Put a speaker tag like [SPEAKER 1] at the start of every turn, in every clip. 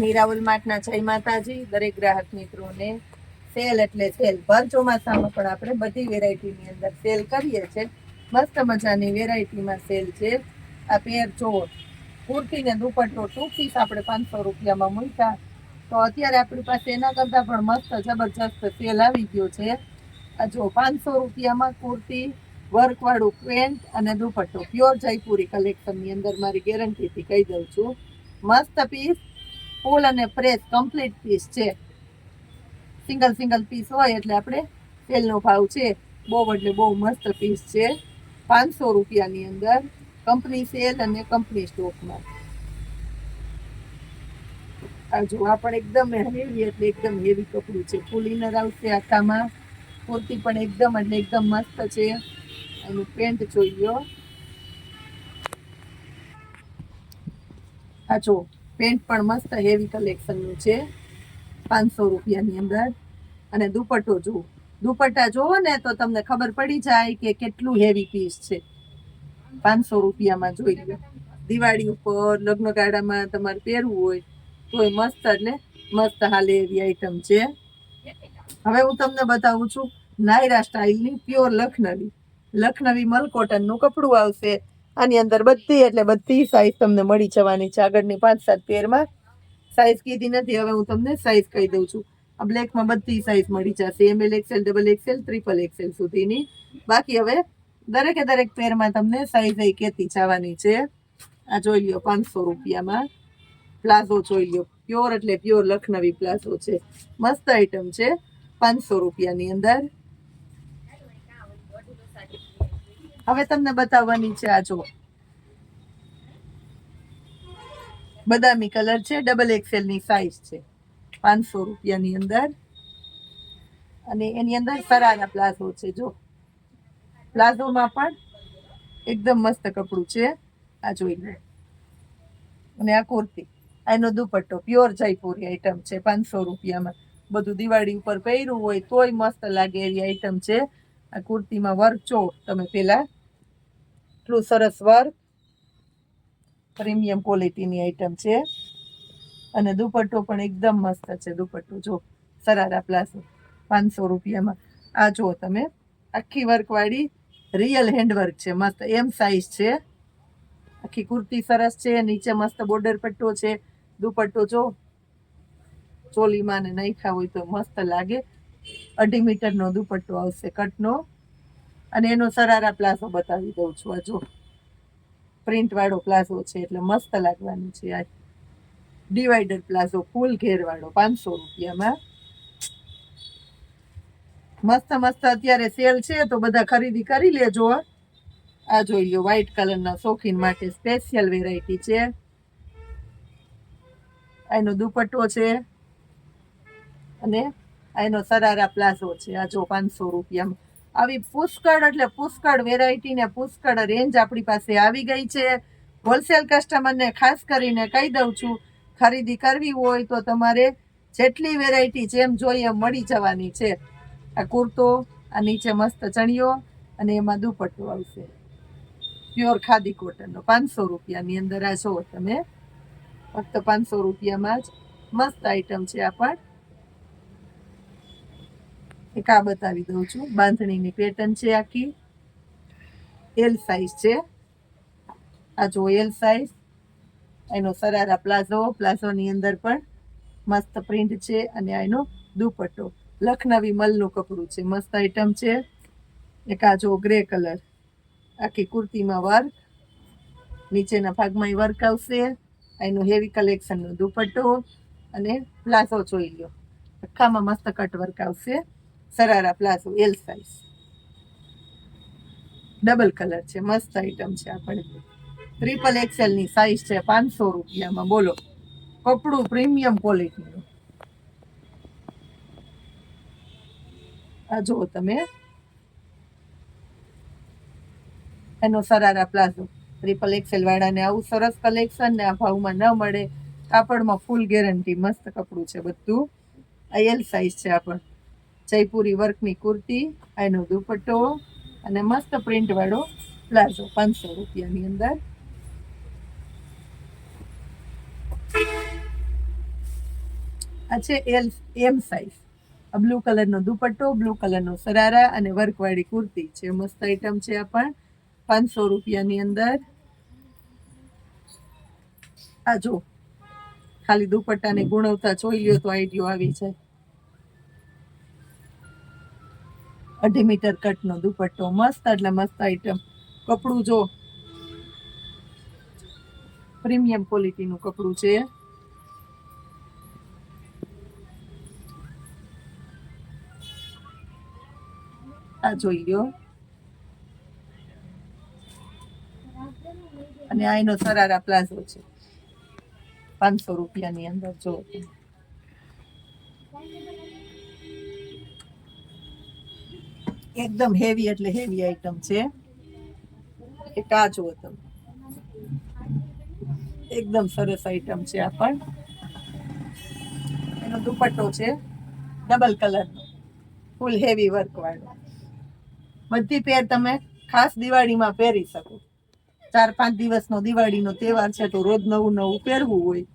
[SPEAKER 1] મીરાવલ માર્ટના જય માતાજી, દરેક ગ્રાહક મિત્રોને સેલ એટલે સેલ. ભર ચોમાસામાં પણ આપણે બધી વેરાયટીની અંદર સેલ કરીએ છીએ. મસ્ત મજાની વેરાયટીમાં સેલ છે. આ પેર જોવો કુર્તી ને દુપટ્ટો ટુ પીસ આપણે પાંચસો રૂપિયામાં મૂક્યા. તો અત્યારે આપણી પાસે એના કરતાં પણ મસ્ત જબરજસ્ત સેલ આવી ગયો છે. આ જો પાંચસો રૂપિયામાં કુર્તી, વર્કવાળું પેન્ટ અને દુપટ્ટો. પ્યોર જયપુરી કલેક્શનની અંદર મારી ગેરંટીથી કહી દઉં છું. મસ્ત પીસ. ફૂલ અને પ્રેસ કમ્પ્લીટ પીસ છે. સિંગલ સિંગલ પીસ હોય એટલે આપણે તેલનો ભાવ છે બહુ એટલે બહુ મસ્ત પીસ છે. પાંચસો રૂપિયાની અંદર કંપની સેલ અને કંપની સ્ટોકમાં આ જો આ પણ એકદમ હેવી એટલે એકદમ હેવી કપડું છે. ફૂલ ઇનર આવશે આખામાં. કુર્તી પણ એકદમ એટલે એકદમ મસ્ત છે. એનું પેન્ટ જોઈ લો આ જો પેન્ટ પણ મસ્ત હેવી કલેક્શનનું છે. પાંચસો રૂપિયાની અંદર. અને દુપટ્ટો જુઓ. દુપટ્ટા જુઓ ને તો તમને ખબર પડી જાય કે કેટલું હેવી પીસ છે. પાંચસો રૂપિયામાં જોઈ લો. દિવાળી ઉપર લગ્નગાળામાં તમારે પહેરવું હોય તોય મસ્ત એટલે મસ્ત હાલે એવી આઈટમ છે. હવે હું તમને બતાવું છું, નાયરા સ્ટાઇલની પ્યોર લખનવી. લખનવી મલકોટનનું કપડું આવશે. આની અંદર બધી, એટલે બધી સાઈઝ તમને મળી જવાની છે આગળની પાંચ સાત પેરમાં સાઈઝ કીધી નથી, હવે હું તમને સાઈઝ કહી દઉં છું. આ બ્લેકમાં બધી સાઈઝ મળી જશે. M L XL double XL triple XL સુધીની. બાકી હવે દરેકે દરેક પેરમાં તમને સાઈઝ એ કેતી જવાની છે. આ જોઈ લ્યો, પાંચસો રૂપિયામાં. પ્લાઝો જોઈ લ્યો. પ્યોર એટલે પ્યોર લખનવી પ્લાઝો છે. મસ્ત આઈટમ છે. પાંચસો રૂપિયાની અંદર. હવે તમને બતાવવાની છે આ જો બદામી કલર છે ડબલ એક્સેલની સાઈઝ છે. પાંચસો રૂપિયાની અંદર. અને એની અંદર સરારા પ્લાઝો છે જો પ્લાઝોમાં પણ એકદમ મસ્ત કપડું છે. આ જોઈ લો. અને આ કુર્તી. એનો દુપટ્ટો પ્યોર જયપુરી આઈટમ છે, પાંચસો રૂપિયામાં. બધું દિવાળી ઉપર પહેર્યું હોય તોય મસ્ત લાગે એવી આઈટમ છે. આ કુર્તીમાં વર્ક જો તમે પેલા એટલું સરસ વર્ક. પ્રીમિયમ ક્વોલિટીની આઈટમ છે. અને દુપટ્ટો પણ એકદમ મસ્ત છે દુપટ્ટો. જો સરારા પ્લાઝો પાંચસો રૂપિયામાં. આ જુઓ તમે. આખી વર્કવાળી રિયલ હેન્ડવર્ક છે. મસ્ત એમ સાઇઝ છે. આખી કુર્તી સરસ છે. નીચે મસ્ત બોર્ડર પટ્ટો છે. દુપટ્ટો જો ચોલીમાં ને નાખ્યા હોય તો મસ્ત લાગે. અઢી મીટરનો દુપટ્ટો આવશે કટનો. અને એનો સરારા પ્લાઝો બતાવી દઉં છું આ જો. પ્રિન્ટ વાળો પ્લાઝો છે એટલે મસ્ત લાગવાનું છે આ. ડિવાઈડર પ્લાઝો, ફૂલ ઘેર વાળો પાંચસો રૂપિયામાં. મસ્ત મસ્ત અત્યારે સેલ છે તો બધા ખરીદી કરી લેજો આ જોઈ લો વ્હાઈટ કલરના શોખીન માટે સ્પેશિયલ વેરાયટી છે. એનો દુપટ્ટો છે. અને એનો સરારા પ્લાઝો છે, આ જો પાંચસો રૂપિયામાં. આવી પુષ્કળ, એટલે પુષ્કળ વેરાયટી ને પુષ્કળ રેન્જ આપણી પાસે આવી ગઈ છે. હોલસેલ કસ્ટમરને ખાસ કરીને કહી દઉં છું, ખરીદી કરવી હોય તો તમારે જેટલી વેરાયટી જેમ જોઈએ મળી જવાની છે. આ કુર્તો, આ નીચે મસ્ત ચણિયો અને એમાં દુપટ્ટો આવશે. પ્યોર ખાદી કોટનનો પાંચસો રૂપિયાની અંદર આ જો તમે, ફક્ત પાંચસો રૂપિયામાં જ મસ્ત આઈટમ છે આ પણ. એક આ બતાવી દઉં છું? બાંધણીની પેટર્ન છે આખી. એલ સાઈઝ છે. આ જો એલ સાઈઝ એનો સરારા પ્લાઝો, પ્લાઝોની અંદર પણ મસ્ત પ્રિન્ટ છે અને એનો દુપટ્ટો. લખનવી મલનું કપડું છે. મસ્ત આઈટમ છે. એક આ જો ગ્રે કલર આખી કુર્તીમાં વર્ક નીચેના ભાગમાં વર્ક આવશે. એનું હેવી કલેક્શનનો દુપટ્ટો. અને પ્લાઝો જોઈ લો આખામાં મસ્ત કટ વર્ક આવશે. Sharara palazzo L size double colour છે, મસ્ત આઈટમ છે આપણે ટ્રિપલ એક્સેલની સાઈઝ છે, પાંચસો રૂપિયામાં, બોલો. કપડું પ્રીમિયમ ક્વોલિટીનું આ જુઓ તમે. એનો સરારા પ્લાઝો. ટ્રિપલ એક્સેલ વાળાને આવું સરસ કલેક્શન ને આ ભાવમાં ન મળે. કાપડમાં ફૂલ ગેરંટી મસ્ત કપડું છે બધું. આ એલ સાઈઝ છે આ પણ. જયપુરી વર્કની કુર્તી એનો દુપટ્ટો અને મસ્ત પ્રિન્ટ વાળો પ્લાઝો, પાંચસો રૂપિયાની અંદર. આ છે એલ, એમ સાઈઝ. બ્લુ કલરનો દુપટ્ટો, બ્લુ કલરનો સરારા અને વર્કવાળી કુર્તી છે. મસ્ત આઈટમ છે આ પણ, પાંચસો રૂપિયાની અંદર. આ જો, ખાલી દુપટ્ટાને ગુણવત્તા જોઈ લ્યો તો આઈડિયો આવી જાય. અઢી મીટર કટનો દુપટ્ટો મસ્ત, એટલે મસ્ત આઈટમ કપડું જો પ્રીમિયમ ક્વોલિટીનું કપડું છે. આ જોઈ લ્યો. અને આ એનો સરારા પ્લાઝો છે. પાંચસો રૂપિયાની અંદર જો તમે. એકદમ હેવી એટલે હેવી આઈટમ છે. એ કાચું તમે એકદમ સરસ આઈટમ છે આ પણ. એનો દુપટ્ટો છે ડબલ કલરનો ફૂલ હેવી વર્ક વાળો. બધી પેર તમે ખાસ દિવાળીમાં પહેરી શકો. ચાર, પાંચ દિવસનો દિવાળીનો તહેવાર છે તો રોજ નવું નવું પહેરવું હોય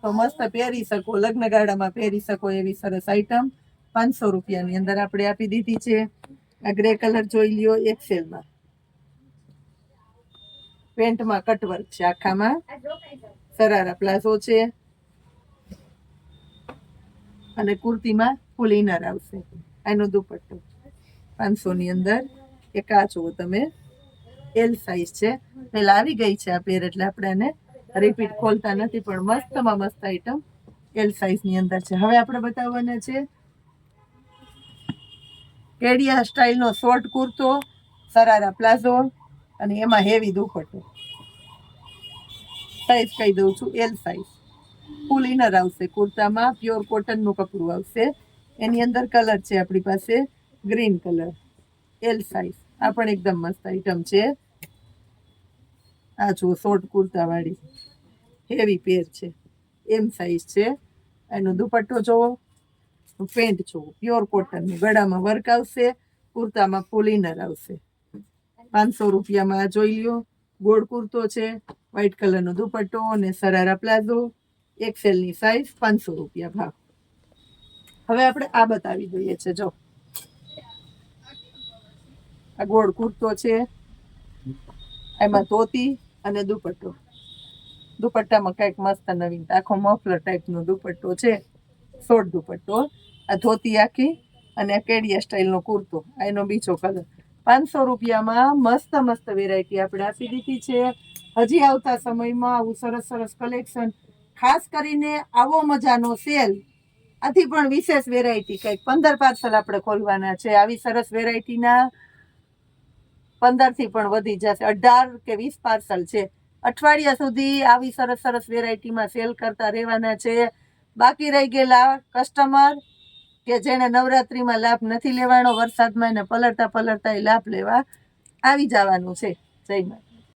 [SPEAKER 1] તો મસ્ત પહેરી શકો લગ્ન ગાળામાં પહેરી શકો એવી સરસ આઈટમ પાંચસો રૂપિયાની અંદર આપણે આપી દીધી છે. આ ગ્રે કલર જોઈ લ્યો એક્સેલમાં પેન્ટમાં કટવર્ક છે આખામાં. સરારા પ્લાઝો છે. અને કુર્તીમાં ફૂલ ઇનર આવશે. એનો દુપટ્ટો પાંચસો ની અંદર. એક આ જુઓ તમે. એલ સાઈઝ છે. પેલા આવી ગઈ છે આ પેર એટલે આપણે એને રિપીટ ખોલતા નથી, પણ મસ્તમાં મસ્ત આઈટમ એલ સાઈઝની અંદર છે. હવે આપણે બતાવવાના છે કેડિયા સ્ટાઇલનો શોર્ટ કુર્તો, સરારા પ્લાઝો અને એમાં હેવી દુપટ્ટો. સાઈઝ કહી દઉં છું એલ સાઈઝ ફૂલ ઇનર આવશે કુર્તામાં પ્યોર કોટનનું કપડું આવશે. એની અંદર કલર છે આપણી પાસે ગ્રીન કલર એલ સાઈઝ આ પણ એકદમ મસ્ત આઈટમ છે. આ જુઓ શોર્ટ કુર્તાવાળી. હેવી પેર છે. એમ સાઈઝ છે. એનો દુપટ્ટો જોવો પેન્ટ છું પ્યોર કોટનનું ગળામાં વર્ક આવશે, કુર્તામાં પોલિનર આવશે. પાંચસો રૂપિયામાં આ જોઈ લ્યો, ગોળ કુર્તો છે વ્હાઈટ કલરનો દુપટ્ટો અને સરારા પ્લાઝો. એક્સેલની સાઈઝ પાંચસો રૂપિયા ભાવ. હવે આપણે આ બતાવી દઈએ છે, જો. આ ગોળ કુર્તો છે, એમાં ધોતી અને દુપટ્ટો. દુપટ્ટામાં કંઈક મસ્ત નવીન આખો મફલર ટાઈપનો દુપટ્ટો છે. શોર્ટ દુપટ્ટો આ ધોતી આખી અને કેડિયા સ્ટાઇલનો કુર્તો એનો બીજો કલર. પાંચસો રૂપિયામાં મસ્ત મસ્ત વેરાયટી આપણે આપી દીધી છે. હજી આવતા સમયમાં આવું સરસ સરસ કલેક્શન ખાસ કરીને આવો મજાનો સેલ. આથી પણ વિશેષ વેરાયટી કંઈક. પંદર પાર્સલ આપણે ખોલવાના છે. આવી સરસ વેરાયટીના પંદરથી પણ વધી જશે. અઢાર કે વીસ પાર્સલ છે. અઠવાડિયા સુધી આવી સરસ સરસ વેરાયટીમાં સેલ કરતા રહેવાના છે. બાકી રહી ગયેલા કસ્ટમર કે જેને નવરાત્રિમાં લાભ નથી લેવાનો, વરસાદમાં એને પલળતા પલળતા એ લાભ લેવા આવી જવાનું છે જય